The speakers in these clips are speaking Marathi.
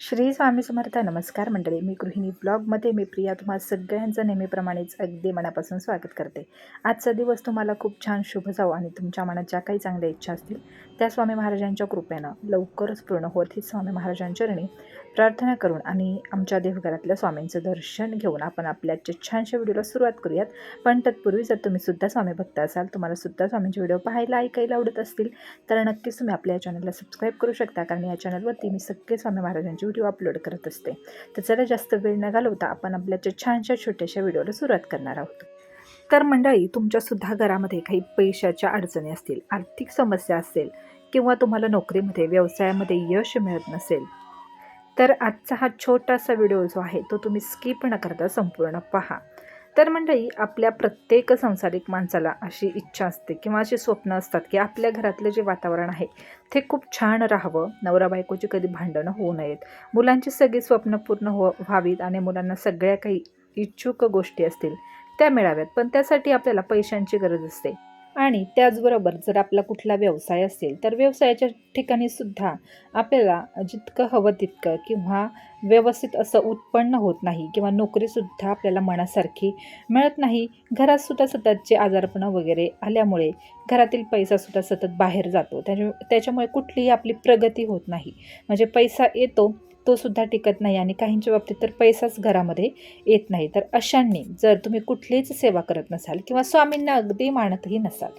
श्री स्वामी समर्थ नमस्कार मंडळी. मी गृहिणी ब्लॉगमध्ये मी प्रिया. तुम्हा सगळ्यांचं नेहमीप्रमाणेच अगदी मनापासून स्वागत करते. आजचा दिवस तुम्हाला खूप छान शुभ जावो आणि तुमच्या मनात ज्या काही चांगल्या इच्छा असतील त्या स्वामी महाराजांच्या कृपेनं लवकरच पूर्ण होत ही स्वामी महाराजांच्या चरणी. प्रार्थना करून आणि आमच्या देवघरातल्या स्वामींचं दर्शन घेऊन आपण आपल्या आजच्या छानशा व्हिडिओला सुरुवात करूयात. पण तत्पूर्वी जर तुम्ही सुद्धा स्वामी भक्त असाल तुम्हाला सुद्धा स्वामींचे व्हिडिओ पाहायला ऐकायला आवडत असतील तर नक्कीच तुम्ही आपल्या या चॅनलला सबस्क्राईब करू शकता. कारण या चॅनलवरती मी सगळे स्वामी महाराजांचे व्हिडिओ अपलोड करत असते. तर चला जास्त वेळ न घालवता आपण आपल्या छानशा छोट्याशा व्हिडिओला सुरुवात करणार आहोत. तर मंडळी तुमच्यासुद्धा घरामध्ये काही पैशाच्या अडचणी असतील आर्थिक समस्या असेल किंवा तुम्हाला नोकरीमध्ये व्यवसायामध्ये यश मिळत नसेल तर आजचा हा छोटासा व्हिडिओ जो आहे तो तुम्ही स्किप न करता संपूर्ण पहा. तर मंडळी आपल्या प्रत्येक संसारिक माणसाला अशी इच्छा असते किंवा अशी स्वप्न असतात की आपल्या घरातलं जे वातावरण आहे ते खूप छान राहावं. नवरा बायकोची कधी भांडणं होऊ नयेत. मुलांची सगळी स्वप्न पूर्ण हो व्हावीत आणि मुलांना सगळ्या काही इच्छुक गोष्टी असतील त्या मिळाव्यात. पण त्यासाठी आपल्याला पैशांची गरज असते. आणि त्याचबरोबर जर आपला कुठला व्यवसाय असेल तर व्यवसायाच्या ठिकाणी सुद्धा आपल्याला जितकं हवं तितकं किंवा व्यवस्थित असं उत्पन्न होत नाही किंवा नोकरीसुद्धा आपल्याला मनासारखी मिळत नाही. घरातसुद्धा सततचे आजारपणं वगैरे आल्यामुळे घरातील पैसासुद्धा सतत बाहेर जातो. त्याच्या त्याच्यामुळे कुठलीही आपली प्रगती होत नाही. म्हणजे पैसा येतो तो सुद्धा टिकत नाही आणि काहींच्या बाबतीत तर पैसाच घरामध्ये येत नाही. तर अशांनी जर तुम्ही कुठलीच सेवा करत नसाल किंवा स्वामींना अगदी मानतही नसाल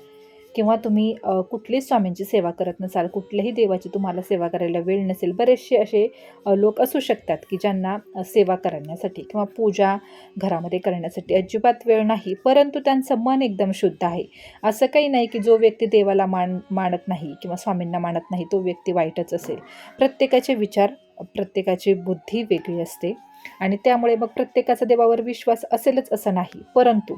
किंवा तुम्ही कुठलीच स्वामींची सेवा करत नसाल कुठल्याही देवाची तुम्हाला सेवा करायला वेळ नसेल बरेचसे असे लोक असू शकतात की ज्यांना सेवा करण्यासाठी किंवा पूजा घरामध्ये करण्यासाठी अजिबात वेळ नाही परंतु त्यांचं मन एकदम शुद्ध आहे. असं काही नाही की जो व्यक्ती देवाला मान मानत नाही किंवा स्वामींना मानत नाही तो व्यक्ती वाईटच असेल. प्रत्येकाचे विचार प्रत्येकाची बुद्धी वेगळी असते. आणि त्यामुळे मग प्रत्येकाचा देवावर विश्वास असेलच असं नाही. परंतु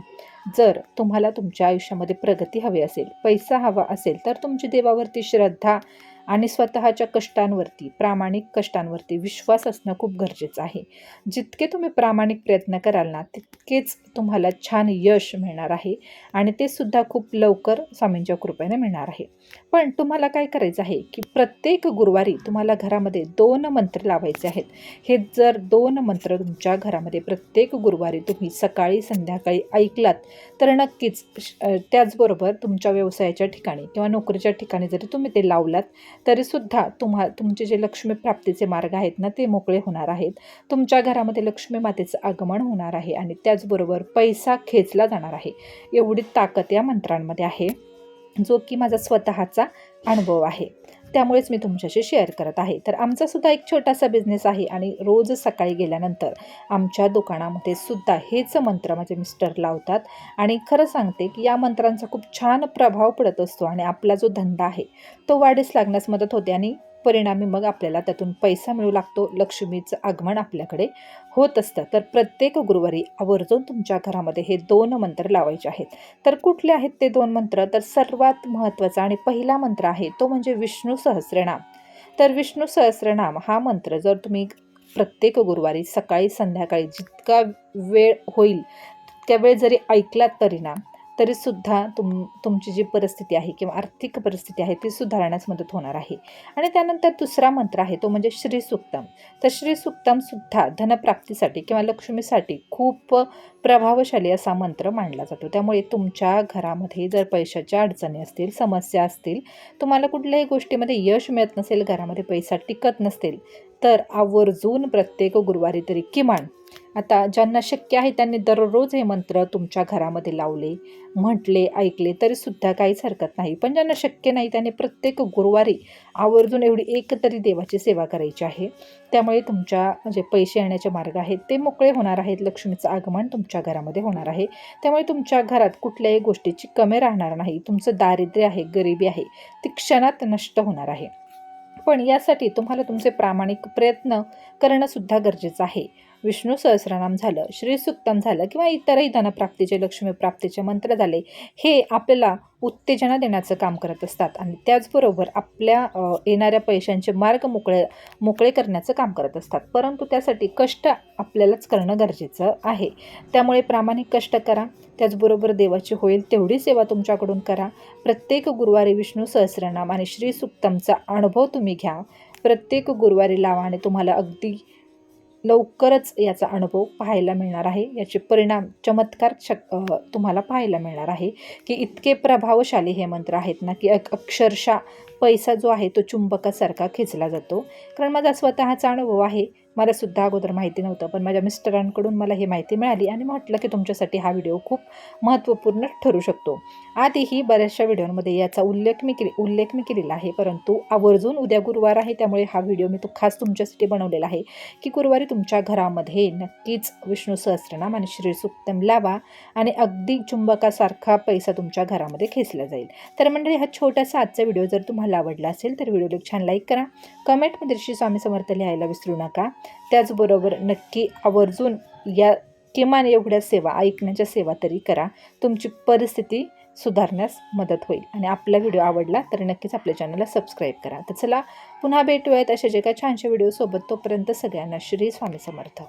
जर तुम्हाला तुमच्या आयुष्यामध्ये प्रगती हवी असेल पैसा हवा असेल तर तुमची देवावरती श्रद्धा आणि स्वतःच्या कष्टांवरती प्रामाणिक कष्टांवरती विश्वास असणं खूप गरजेचं आहे. जितके तुम्ही प्रामाणिक प्रयत्न कराल ना तितकेच तुम्हाला छान यश मिळणार आहे आणि ते सुद्धा खूप लवकर स्वामींच्या कृपेने मिळणार आहे. पण तुम्हाला काय करायचं आहे की प्रत्येक गुरुवारी तुम्हाला घरामध्ये दोन मंत्र लावायचे आहेत. हे जर दोन मंत्र तुमच्या घरामध्ये प्रत्येक गुरुवारी तुम्ही सकाळी संध्याकाळी ऐकलात तर नक्कीच त्याचबरोबर तुमच्या व्यवसायाच्या ठिकाणी किंवा नोकरीच्या ठिकाणी जरी तुम्ही ते लावलात तरीसुद्धा तुम्हा तुमचे जे लक्ष्मी प्राप्तीचे मार्ग आहेत ना ते मोकळे होणार आहेत. तुमच्या घरामध्ये लक्ष्मी मातेचं आगमन होणार आहे आणि त्याचबरोबर पैसा खेचला जाणार आहे. एवढी ताकद या मंत्रांमध्ये आहे. जो की माझा स्वतःचा अनुभव आहे. त्यामुळेच मी तुमच्याशी शेअर करत आहे. तर आमचासुद्धा एक छोटासा बिझनेस आहे आणि रोज सकाळी गेल्यानंतर आमच्या दुकानामध्ये सुद्धा हेच मंत्र माझे मिस्टर लावतात. आणि खरं सांगते की या मंत्रांचा खूप छान प्रभाव पडत असतो आणि आपला जो धंदा आहे तो वाढीस लागण्यास मदत होते आणि परिणामी मग आपल्याला त्यातून पैसा मिळू लागतो. लक्ष्मीचं आगमन आपल्याकडे होत असतं. तर प्रत्येक गुरुवारी आवर्जून तुमच्या घरामध्ये हे दोन मंत्र लावायचे आहेत. तर कुठले आहेत ते दोन मंत्र? तर सर्वात महत्त्वाचा आणि पहिला मंत्र आहे तो म्हणजे विष्णू सहस्रनाम. तर विष्णू सहस्रनाम हा मंत्र जर तुम्ही प्रत्येक गुरुवारी सकाळी संध्याकाळी जितका वेळ होईल तितक्या वेळ जरी ऐकलात तरी ना तरीसुद्धा तुम तुमची जी परिस्थिती आहे किंवा आर्थिक परिस्थिती आहे ती सुधारण्यास मदत होणार आहे. आणि त्यानंतर दुसरा मंत्र आहे तो म्हणजे श्री सुक्तम. तर श्री सुक्तमसुद्धा धनप्राप्तीसाठी किंवा लक्ष्मीसाठी खूप प्रभावशाली असा मंत्र मानला जातो. त्यामुळे तुमच्या घरामध्ये जर पैशाच्या अडचणी असतील समस्या असतील तुम्हाला कुठल्याही गोष्टीमध्ये यश मिळत नसेल घरामध्ये पैसा टिकत नसेल तर आवर्जून प्रत्येक गुरुवारी तरी किमान. आता ज्यांना शक्य आहे त्यांनी दररोज हे मंत्र तुमच्या घरामध्ये लावले. म्हटले ऐकले तरीसुद्धा काहीच हरकत नाही. पण ज्यांना शक्य नाही त्यांनी प्रत्येक गुरुवारी आवर्जून एवढी एक तरी देवाची सेवा करायची आहे. त्यामुळे तुमच्या जे पैसे येण्याचे मार्ग आहेत ते मोकळे होणार आहेत. लक्ष्मीचं आगमन तुमच्या घरामध्ये होणार आहे. त्यामुळे तुमच्या घरात कुठल्याही गोष्टीची कमी राहणार नाही. तुमचं दारिद्र्य आहे गरिबी आहे ती क्षणात नष्ट होणार आहे. पण यासाठी तुम्हाला तुमचे प्रामाणिक प्रयत्न करणंसुद्धा गरजेचं आहे. विष्णू सहस्रनाम झालं श्रीसुक्तम झालं किंवा इतरही धनप्राप्तीचे लक्ष्मी प्राप्तीचे मंत्र झाले हे आपल्याला उत्तेजना देण्याचं काम करत असतात आणि त्याचबरोबर आपल्या येणाऱ्या पैशांचे मार्ग मोकळे मोकळे करण्याचं काम करत असतात. परंतु त्यासाठी कष्ट आपल्यालाच करणं गरजेचं आहे. त्यामुळे प्रामाणिक कष्ट करा त्याचबरोबर देवाची होईल तेवढी सेवा तुमच्याकडून करा. प्रत्येक गुरुवारी विष्णू सहस्रनाम आणि श्रीसुक्तमचा अनुभव तुम्ही घ्या. प्रत्येक गुरुवारी लावा आणि तुम्हाला अगदी लवकरच याचा अनुभव पाहायला मिळणार आहे. याचे परिणाम चमत्कार शक तुम्हाला पाहायला मिळणार आहे की इतके प्रभावशाली हे मंत्र आहेत ना की अक्षरशः पैसा जो आहे तो चुंबकासारखा खेचला जातो. कारण माझा स्वतःचा अनुभव आहे मला सुद्धा अगोदर माहिती नव्हतं पण माझ्या मिस्टरांकडून मला ही माहिती मिळाली आणि म्हटलं की तुमच्यासाठी हा व्हिडिओ खूप महत्त्वपूर्ण ठरू शकतो. आधीही बऱ्याचशा व्हिडिओमध्ये याचा उल्लेख मी केली उल्लेख मी केलेला आहे परंतु आवर्जून उद्या गुरुवार आहे त्यामुळे हा व्हिडिओ मी तो खास तुमच्यासाठी बनवलेला आहे की गुरुवारी तुमच्या घरामध्ये नक्कीच विष्णू सहस्रनाम आणि श्री सुक्तम लावा आणि अगदी चुंबकासारखा पैसा तुमच्या घरामध्ये खेचला जाईल. तर मंडळी हा छोटासा आजचा व्हिडिओ जर तुम्हाला आवडला असेल तर व्हिडिओला छान लाईक करा. कमेंटमध्ये श्री स्वामी समर्थ लिहायला विसरू नका. त्याचबरोबर नक्की आवर्जून या किमान एवढ्या सेवा ऐकण्याच्या सेवा तरी करा. तुमची परिस्थिती सुधारण्यास मदत होईल. आणि आपला व्हिडिओ आवडला तर नक्कीच आपल्या चॅनलला सबस्क्राईब करा. तर चला पुन्हा भेटूयात अशा जे काही छानशा व्हिडिओसोबत तोपर्यंत सगळ्यांना श्री स्वामी समर्थ.